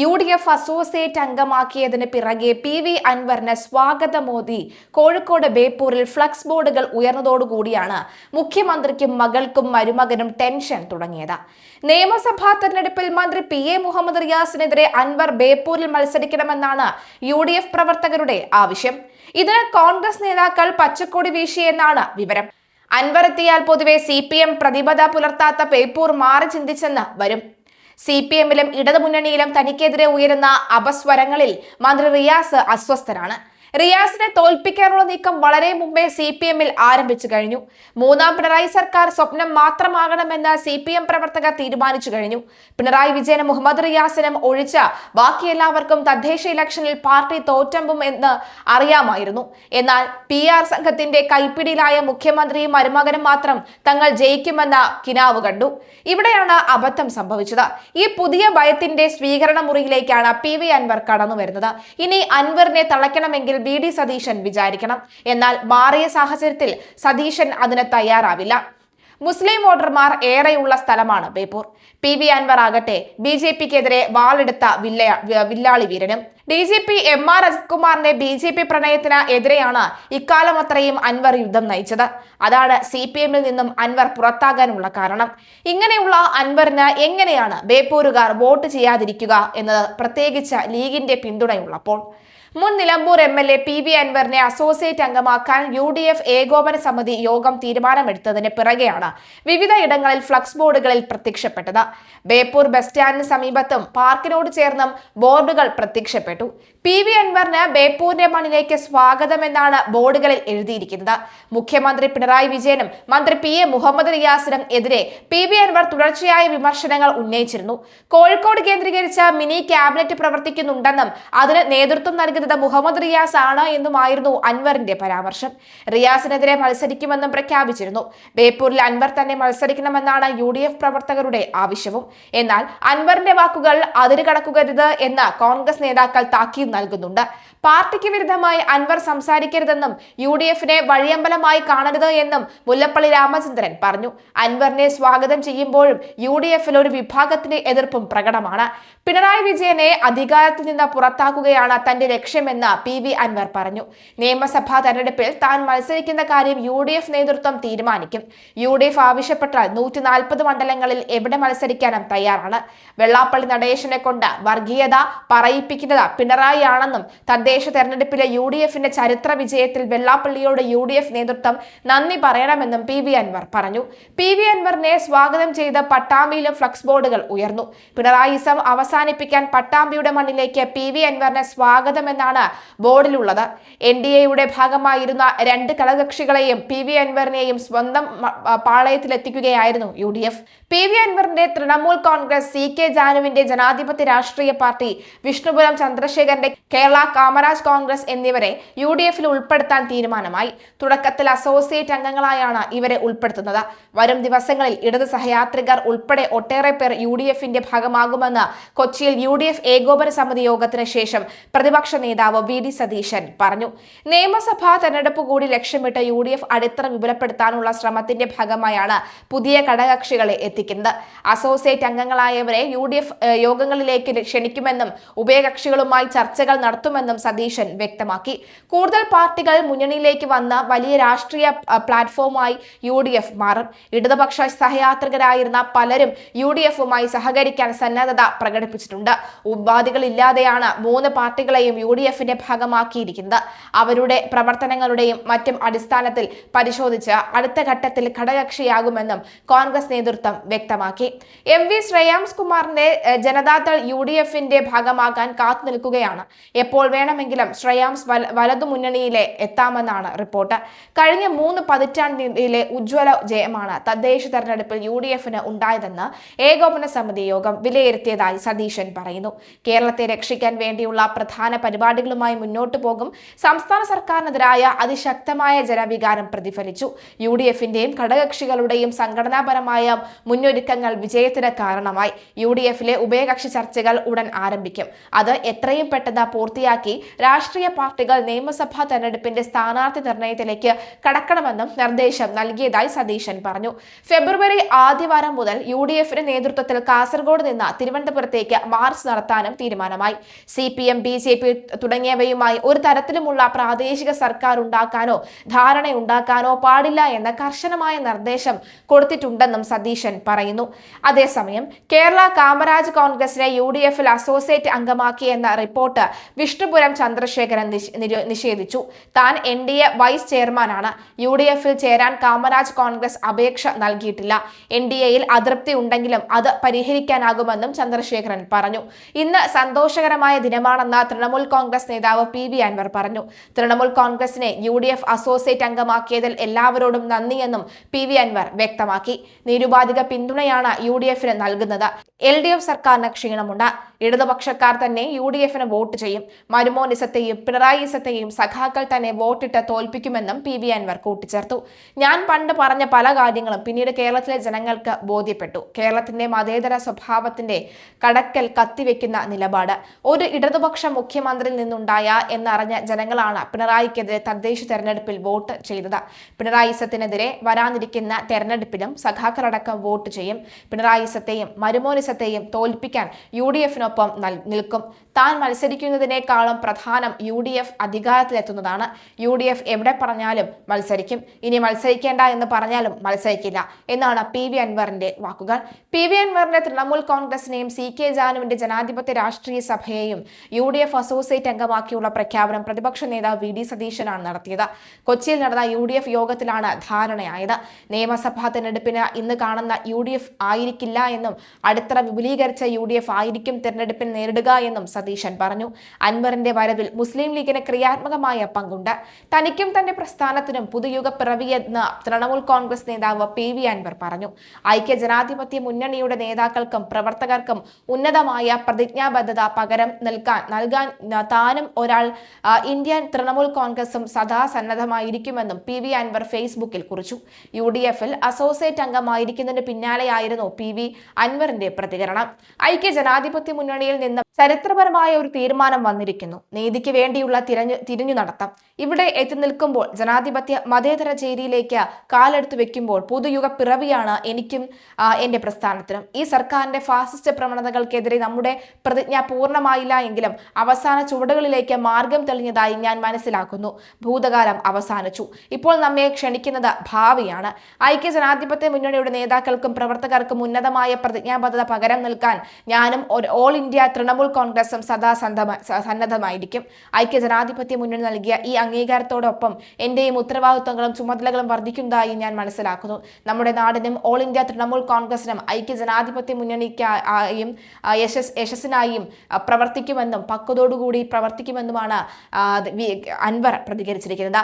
U D F associate അംഗമാക്കിയതിന് പിറകെ P V അൻവറിന് സ്വാഗത മോദി കോഴിക്കോട് ബേപ്പൂരിൽ ഫ്ലക്സ് ബോർഡുകൾ ഉയർന്നതോടുകൂടിയാണ് മുഖ്യമന്ത്രിക്കും മകൾക്കും മരുമകനും ടെൻഷൻ തുടങ്ങിയത്. നിയമസഭാ തെരഞ്ഞെടുപ്പിൽ മന്ത്രി പി എ മുഹമ്മദ് റിയാസിനെതിരെ അൻവർ ബേപ്പൂരിൽ മത്സരിക്കണമെന്നാണ് യു ഡി എഫ് പ്രവർത്തകരുടെ ആവശ്യം. ഇതിന് കോൺഗ്രസ് നേതാക്കൾ പച്ചക്കൊടി വീശിയെന്നാണ് വിവരം. അൻവർ എത്തിയാൽ പൊതുവെ സി പി എം പ്രതിബദ്ധ പുലർത്താത്ത പേപ്പൂർ മാറി ചിന്തിച്ചെന്ന് വരും. സി പി എമ്മിലും ഇടതുമുന്നണിയിലും തനിക്കെതിരെ ഉയരുന്ന അപസ്വരങ്ങളിൽ മന്ത്രി റിയാസ് അസ്വസ്ഥനാണ്. റിയാസിനെ തോൽപ്പിക്കാനുള്ള നീക്കം വളരെ മുമ്പേ സി പി എമ്മിൽ ആരംഭിച്ചു കഴിഞ്ഞു. മൂന്നാം പിണറായി സർക്കാർ സ്വപ്നം മാത്രമാകണമെന്ന് സി പി എം പ്രവർത്തകർ തീരുമാനിച്ചു കഴിഞ്ഞു. പിണറായി വിജയനും മുഹമ്മദ് റിയാസിനും ഒഴിച്ച ബാക്കി എല്ലാവർക്കും തദ്ദേശ ഇലക്ഷനിൽ പാർട്ടി തോറ്റമ്പും എന്ന് അറിയാമായിരുന്നു. എന്നാൽ പി ആർ സംഘത്തിന്റെ കൈപ്പിടിയിലായ മുഖ്യമന്ത്രിയും മരുമകനും മാത്രം തങ്ങൾ ജയിക്കുമെന്ന കിനാവ് കണ്ടു. ഇവിടെയാണ് അബദ്ധം സംഭവിച്ചത്. ഈ പുതിയ ഭയത്തിന്റെ സ്വീകരണ മുറിയിലേക്കാണ് പി വി അൻവർ കടന്നു വരുന്നത് ഇനി അൻവറിനെ തളയ്ക്കണമെങ്കിൽ വി ഡി സതീശൻ വിചാരിക്കണം. എന്നാൽ മാറിയ സാഹചര്യത്തിൽ സതീശൻ അതിന് തയ്യാറാവില്ല. മുസ്ലിം വോട്ടർമാർ ഏറെയുള്ള സ്ഥലമാണ് ബേപ്പൂർ. പി വി അൻവർ ആകട്ടെ ബി ജെ പിക്കെതിരെ വാളെടുത്ത വില്ല വില്ലാളി വീരനും. D G P M R അജിത്കുമാറിന്റെ B J P പ്രണയത്തിന് എതിരെയാണ് ഇക്കാലം അത്രയും അൻവർ യുദ്ധം നയിച്ചത്. അതാണ് സി പി എമ്മിൽ നിന്നും അൻവർ പുറത്താകാനുള്ള കാരണം. ഇങ്ങനെയുള്ള അൻവറിന് എങ്ങനെയാണ് ബേപ്പൂരുകാർ വോട്ട് ചെയ്യാതിരിക്കുക എന്നത് പ്രത്യേകിച്ച് ലീഗിന്റെ പിന്തുണയുള്ളപ്പോൾ? മുൻ Nilambur M L A P V അൻവറിനെ അസോസിയേറ്റ് അംഗമാക്കാൻ യു ഡി എഫ് ഏകോപന സമിതി യോഗം തീരുമാനമെടുത്തതിന് പിറകെയാണ് വിവിധ ഇടങ്ങളിൽ ഫ്ലക്സ് ബോർഡുകളിൽ പ്രത്യക്ഷപ്പെട്ടത്. ബേപ്പൂർ ബസ് സ്റ്റാൻഡിന് സമീപത്തും പാർക്കിനോട് ചേർന്നും ബോർഡുകൾ പ്രത്യക്ഷപ്പെട്ടു. പി വി അൻവറിന് ബേപ്പൂരിന്റെ മണ്ണിലേക്ക് സ്വാഗതം എന്നാണ് ബോർഡുകളിൽ എഴുതിയിരിക്കുന്നത്. മുഖ്യമന്ത്രി പിണറായി വിജയനും മന്ത്രി പി എ മുഹമ്മദ് റിയാസിനും എതിരെ പി വി അൻവർ തുടർച്ചയായ വിമർശനങ്ങൾ ഉന്നയിച്ചിരുന്നു. കോഴിക്കോട് കേന്ദ്രീകരിച്ച മിനി ക്യാബിനറ്റ് പ്രവർത്തിക്കുന്നുണ്ടെന്നും അതിന് നേതൃത്വം നൽകുന്നത് മുഹമ്മദ് റിയാസ് ആണ് എന്നുമായിരുന്നു അൻവറിന്റെ പരാമർശം. റിയാസിനെതിരെ മത്സരിക്കുമെന്നും പ്രഖ്യാപിച്ചിരുന്നു. ബേപ്പൂരിൽ അൻവർ തന്നെ മത്സരിക്കണമെന്നാണ് യു ഡി എഫ് പ്രവർത്തകരുടെ ആവശ്യവും. എന്നാൽ അൻവറിന്റെ വാക്കുകൾ അതിര് കടക്കുകരുത് എന്ന് കോൺഗ്രസ് നേതാക്കൾ താക്കീത് നൽകുന്നുണ്ട്. പാർട്ടിക്ക് വിരുദ്ധമായി അൻവർ സംസാരിക്കരുതെന്നും യു ഡി എഫിനെ വഴിയമ്പലമായി കാണരുത് എന്നും മുല്ലപ്പള്ളി രാമചന്ദ്രൻ പറഞ്ഞു. അൻവറിനെ സ്വാഗതം ചെയ്യുമ്പോഴും യു ഡി എഫിൽ ഒരു വിഭാഗത്തിന്റെ എതിർപ്പും പ്രകടമാണ്. പിണറായി വിജയനെ അധികാരത്തിൽ നിന്ന് പുറത്താക്കുകയാണ് തന്റെ ലക്ഷ്യമെന്ന് പി വി അൻവർ പറഞ്ഞു. നിയമസഭാ തെരഞ്ഞെടുപ്പിൽ താൻ മത്സരിക്കുന്ന കാര്യം യു ഡി എഫ് നേതൃത്വം തീരുമാനിക്കും. യു ഡി എഫ് ആവശ്യപ്പെട്ടാൽ നൂറ്റി നാൽപ്പത് മണ്ഡലങ്ങളിൽ എവിടെ മത്സരിക്കാനും തയ്യാറാണ്. വെള്ളാപ്പള്ളി നടേശനെ കൊണ്ട് വർഗീയത പറയിപ്പിക്കുന്നത് പിണറായി ആണെന്നും തദ്ദേശ തെരഞ്ഞെടുപ്പിലെ യു ഡി എഫിന്റെ ചരിത്ര വിജയത്തിൽ വെള്ളാപ്പള്ളിയോട് യു ഡി എഫ് നേതൃത്വം നന്ദി പറയണമെന്നും പി വി അൻവർ പറഞ്ഞു. പി വി അൻവറിനെ സ്വാഗതം ചെയ്ത് പട്ടാമ്പിയിലും ഫ്ലക്സ് ബോർഡുകൾ ഉയർന്നു. പിണറായിസം അവസാനിപ്പിക്കാൻ പട്ടാമ്പിയുടെ മണ്ണിലേക്ക് പി വി അൻവറിനെ സ്വാഗതം എന്നാണ് ബോർഡിലുള്ളത്. എൻ ഡി എയുടെ ഭാഗമായിരുന്ന രണ്ട് ഘടകകക്ഷികളെയും പി വി അൻവറിനെയും സ്വന്തം പാളയത്തിലെത്തിക്കുകയായിരുന്നു U D F P V അൻവറിന്റെ തൃണമൂൽ കോൺഗ്രസ് സി കെ ജാനുവിന്റെ ജനാധിപത്യ രാഷ്ട്രീയ പാർട്ടി വിഷ്ണുപുരം ചന്ദ്രശേഖരന്റെ കേരള കാമരാജ് കോൺഗ്രസ് എന്നിവരെ യു ഡി എഫിൽ ഉൾപ്പെടുത്താൻ തീരുമാനമായി. തുടക്കത്തിൽ അസോസിയേറ്റ് അംഗങ്ങളായാണ് ഇവരെ ഉൾപ്പെടുത്തുന്നത്. വരും ദിവസങ്ങളിൽ ഇടത് സഹയാത്രികർ ഉൾപ്പെടെ ഒട്ടേറെ പേർ യു ഡി എഫിന്റെ ഭാഗമാകുമെന്ന് കൊച്ചിയിൽ യു ഡി എഫ് ഏകോപന സമിതി യോഗത്തിന് ശേഷം പ്രതിപക്ഷ നേതാവ് വി ഡി സതീശൻ പറഞ്ഞു. നിയമസഭാ തെരഞ്ഞെടുപ്പ് കൂടി ലക്ഷ്യമിട്ട് യു ഡി എഫ് അടിത്തറ വിപുലപ്പെടുത്താനുള്ള ശ്രമത്തിന്റെ ഭാഗമായാണ് പുതിയ ഘടകകക്ഷികളെ എത്തിക്കുന്നത്. അസോസിയേറ്റ് അംഗങ്ങളായവരെ യു ഡി എഫ് യോഗങ്ങളിലേക്ക് ക്ഷണിക്കുമെന്നും ഉഭയകക്ഷികളുമായി ചർച്ചകൾ നടത്തുമെന്നും സതീശൻ വ്യക്തമാക്കി. കൂടുതൽ പാർട്ടികൾ മുന്നണിയിലേക്ക് വന്ന വലിയ രാഷ്ട്രീയ പ്ലാറ്റ്ഫോമായി യു ഡി എഫ് മാറും. ഇടതുപക്ഷ സഹയാത്രികരായിരുന്ന പലരും യു ഡി എഫുമായി സഹകരിക്കാൻ സന്നദ്ധത പ്രകടിപ്പിച്ചിട്ടുണ്ട്. ഉപാധികളില്ലാതെയാണ് മൂന്ന് പാർട്ടികളെയും യു ഡി എഫിന്റെ ഭാഗമാക്കിയിരിക്കുന്നത്. അവരുടെ പ്രവർത്തനങ്ങളുടെയും മറ്റും അടിസ്ഥാനത്തിൽ പരിശോധിച്ച് അടുത്ത ഘട്ടത്തിൽ ഘടകകക്ഷിയാകുമെന്നും കോൺഗ്രസ് നേതൃത്വം വ്യക്തമാക്കി. എം വി ശ്രേയാംസ് കുമാറിന്റെ ജനതാദൾ യു ഡി എഫിന്റെ ഭാഗമാകാൻ കാത്തു നിൽക്കുകയാണ് എപ്പോൾ വേണമെങ്കിലും ശ്രേയാംസ് വല വലതു മുന്നണിയിലെ എത്താമെന്നാണ് റിപ്പോർട്ട്. കഴിഞ്ഞ മൂന്ന് പതിറ്റാണ്ടിലെ ഉജ്ജ്വല ജയമാണ് തദ്ദേശ തെരഞ്ഞെടുപ്പിൽ യു ഡി എഫിന് ഉണ്ടായതെന്ന് ഏകോപന സമിതി യോഗം വിലയിരുത്തിയതായി സതീശൻ പറയുന്നു. കേരളത്തെ രക്ഷിക്കാൻ വേണ്ടിയുള്ള പ്രധാന പരിപാടികളുമായി മുന്നോട്ടു പോകും സംസ്ഥാന സർക്കാരിനെതിരായ അതിശക്തമായ ജനവികാരം പ്രതിഫലിച്ചു. യു ഡി എഫിന്റെയും ഘടകകക്ഷികളുടെയും സംഘടനാപരമായ മുന്നൊരുക്കങ്ങൾ വിജയത്തിന് കാരണമായി. യു ഡി എഫിലെ ഉഭയകക്ഷി ചർച്ചകൾ ഉടൻ ആരംഭിക്കും. അത് എത്രയും പെട്ടെന്ന് പൂർത്തിയാക്കി രാഷ്ട്രീയ പാർട്ടികൾ നിയമസഭാ തെരഞ്ഞെടുപ്പിന്റെ സ്ഥാനാർത്ഥി നിർണയത്തിലേക്ക് കടക്കണമെന്നും നിർദ്ദേശം നൽകിയതായി സതീശൻ പറഞ്ഞു. ഫെബ്രുവരി ആദ്യവാരം മുതൽ യു ഡി എഫിന്റെ നേതൃത്വത്തിൽ കാസർഗോഡ് നിന്ന് തിരുവനന്തപുരത്തേക്ക് മാർച്ച് നടത്താനും തീരുമാനമായി. C P M B J P തുടങ്ങിയവയുമായി ഒരു തരത്തിലുമുള്ള പ്രാദേശിക സർക്കാർ ഉണ്ടാക്കാനോ ധാരണയുണ്ടാക്കാനോ പാടില്ല എന്ന കർശനമായ നിർദ്ദേശം കൊടുത്തിട്ടുണ്ടെന്നും സതീശൻ പറയുന്നു. അതേസമയം കേരള കാമരാജ് കോൺഗ്രസിനെ യു ഡി എഫിൽ അസോസിയേറ്റ് അംഗമാക്കിയെന്ന റിപ്പോർട്ട് വിഷ്ണുപുരം ചന്ദ്രശേഖരൻ നിഷേധിച്ചു. താൻ എൻ ഡി എ വൈസ് ചെയർമാനാണ്. യു ഡി എഫിൽ ചേരാൻ കാമരാജ് കോൺഗ്രസ് അപേക്ഷ നൽകിയിട്ടില്ല. എൻ ഡി എയിൽ അതൃപ്തി ഉണ്ടെങ്കിലും അത് പരിഹരിക്കാനാകുമെന്നും ചന്ദ്രശേഖരൻ പറഞ്ഞു. ഇന്ന് സന്തോഷകരമായ ദിനമാണെന്ന് തൃണമൂൽ കോൺഗ്രസ് നേതാവ് പി വി അൻവർ പറഞ്ഞു. തൃണമൂൽ കോൺഗ്രസിനെ യു ഡി എഫ് അസോസിയേറ്റ് അംഗമാക്കിയതിൽ എല്ലാവരോടും നന്ദിയെന്നും പി വി അൻവർ വ്യക്തമാക്കി. നിരുപാധിക പിന്തുണയാണ് യു ഡി എഫിന് നൽകുന്നത്. എൽ ഡി എഫ് സർക്കാരിന് ക്ഷീണമുണ്ട്. ഇടതുപക്ഷക്കാർ തന്നെ യു ഡി എഫിന് വോട്ട് ചെയ്യും. മരുമോനിസത്തെയും പിണറായിസത്തെയും സഖാക്കൾ തന്നെ വോട്ടിട്ട് തോൽപ്പിക്കുമെന്നും പി വി അൻവർ കൂട്ടിച്ചേർത്തു. ഞാൻ പണ്ട് പറഞ്ഞ പല കാര്യങ്ങളും പിന്നീട് കേരളത്തിലെ ജനങ്ങൾക്ക് ബോധ്യപ്പെട്ടു. കേരളത്തിന്റെ മതേതര സ്വഭാവത്തിന്റെ കടക്കൽ കത്തിവെക്കുന്ന നിലപാട്. ഒരു ഇടതുപക്ഷ മുഖ്യമന്ത്രിയിൽ നിന്നുണ്ടായ എന്നറിഞ്ഞ ജനങ്ങളാണ് പിണറായിക്കെതിരെ തദ്ദേശ തെരഞ്ഞെടുപ്പിൽ വോട്ട് ചെയ്തത്. പിണറായിസത്തിനെതിരെ വരാനിരിക്കുന്ന തെരഞ്ഞെടുപ്പിലും സഖാക്കളടക്കം വോട്ട് ചെയ്യും. പിണറായിസത്തെയും മരുമോനിസത്തെയും തോൽപ്പിക്കാൻ യു ഡി എഫിനൊപ്പം നിൽക്കും. താൻ മത്സരിക്കുന്നതിനേക്കാളും പ്രധാനം യു ഡി എഫ് അധികാരത്തിലെത്തുന്നതാണ്. യു ഡി എഫ് എവിടെ പറഞ്ഞാലും മത്സരിക്കും. ഇനി മത്സരിക്കേണ്ട എന്ന് പറഞ്ഞാലും മത്സരിക്കില്ല എന്നാണ് പി വി അൻവറിന്റെ വാക്കുകൾ. പി വി അൻവറിന്റെ തൃണമൂൽ കോൺഗ്രസിനെയും സി കെ ജാനുവിന്റെ ജനാധിപത്യ രാഷ്ട്രീയ സഭയെയും യു ഡി എഫ് അസോസിയേറ്റ് അംഗമാക്കിയുള്ള പ്രഖ്യാപനം പ്രതിപക്ഷ നേതാവ് വി ഡി സതീശനാണ് നടത്തിയത്. കൊച്ചിയിൽ നടന്ന യു ഡി എഫ് യോഗത്തിലാണ് ധാരണയായത്. നിയമസഭാ തെരഞ്ഞെടുപ്പിന് ഇന്ന് കാണുന്ന യു ഡി എഫ് ആയിരിക്കില്ല എന്നും അടിത്തറ വിപുലീകരിച്ച യു ഡി എഫ് ആയിരിക്കും തെരഞ്ഞെടുപ്പിൽ നേരിടുക എന്നും സതീശൻ പറഞ്ഞു. അൻവറിന്റെ വരവിൽ മുസ്ലിം ലീഗിന് ക്രിയാത്മകമായ പങ്കുണ്ട്. തനിക്കും തന്റെ പ്രസ്ഥാനത്തിനും പുതുയുഗ പിറവിയെന്ന് തൃണമൂൽ കോൺഗ്രസ് നേതാവ് പി വി അൻവർ പറഞ്ഞു. ഐക്യ ജനാധിപത്യ മുന്നണിയുടെ നേതാക്കൾക്കും പ്രവർത്തകർക്കും ഉന്നതമായ പ്രതിജ്ഞാബദ്ധത പകരം നൽകാൻ നൽകാൻ താനും ഒരാൾ ഇന്ത്യൻ തൃണമൂൽ കോൺഗ്രസും സദാ സന്നദ്ധമായിരിക്കുമെന്നും പി വി അൻവർ ഫേസ്ബുക്കിൽ കുറിച്ചു. യു ഡി എഫിൽ അസോസിയേറ്റ് അംഗമായിരിക്കുന്നതിന് പിന്നാലെയായിരുന്നു പി വി അൻവറിന്റെ പ്രതികരണം. ഐക്യ ജനാധിപത്യ മുന്നണിയിൽ നിന്ന് ചരിത്രപരമായ ഒരു തീരുമാനം വന്നിരിക്കുന്നു. നീതിക്ക് വേണ്ടിയുള്ള തിരഞ്ഞു തിരിഞ്ഞു നടത്തം. ഇവിടെ എത്തി നിൽക്കുമ്പോൾ ജനാധിപത്യ മതേതര ചേരിയിലേക്ക് കാലെടുത്തു വെക്കുമ്പോൾ പുതുയുഗ പിറവിയാണ് എനിക്കും എന്റെ പ്രസ്ഥാനത്തിനും. ഈ സർക്കാരിന്റെ ഫാസിസ്റ്റ് പ്രവണതകൾക്കെതിരെ നമ്മുടെ പ്രതിജ്ഞ പൂർണമായില്ല എങ്കിലും അവസാന ചുവടുകളിലേക്ക് മാർഗം തെളിഞ്ഞതായി ഞാൻ മനസ്സിലാക്കുന്നു. ഭൂതകാലം അവസാനിച്ചു. ഇപ്പോൾ നമ്മെ ക്ഷണിക്കുന്നത് ഭാവിയാണ്. ഐക്യ ജനാധിപത്യ മുന്നണിയുടെ നേതാക്കൾക്കും പ്രവർത്തകർക്കും ഉന്നതമായ പ്രതിജ്ഞാബദ്ധത പകരം നിൽക്കാൻ ഞാനും ഓൾ ഇന്ത്യ തൃണമൂൽ കോൺഗ്രസും സദാ സന്നദ്ധമായിരിക്കും. ഐക്യ ജനാധിപത്യ മുന്നണി നൽകിയ ഈ അംഗീകാരത്തോടൊപ്പം എന്റെയും ഉത്തരവാദിത്വങ്ങളും ചുമതലകളും വർദ്ധിക്കുന്നതായി ഞാൻ മനസ്സിലാക്കുന്നു. നമ്മുടെ നാടിനും ഓൾ ഇന്ത്യ തൃണമൂൽ കോൺഗ്രസിനും ഐക്യ ജനാധിപത്യ മുന്നണിക്കായും യശസ് യശസ്സിനായും പ്രവർത്തിക്കുമെന്നും പക്വതോടുകൂടി പ്രവർത്തിക്കുമെന്നുമാണ് അൻവർ പ്രതികരിച്ചിരിക്കുന്നത്.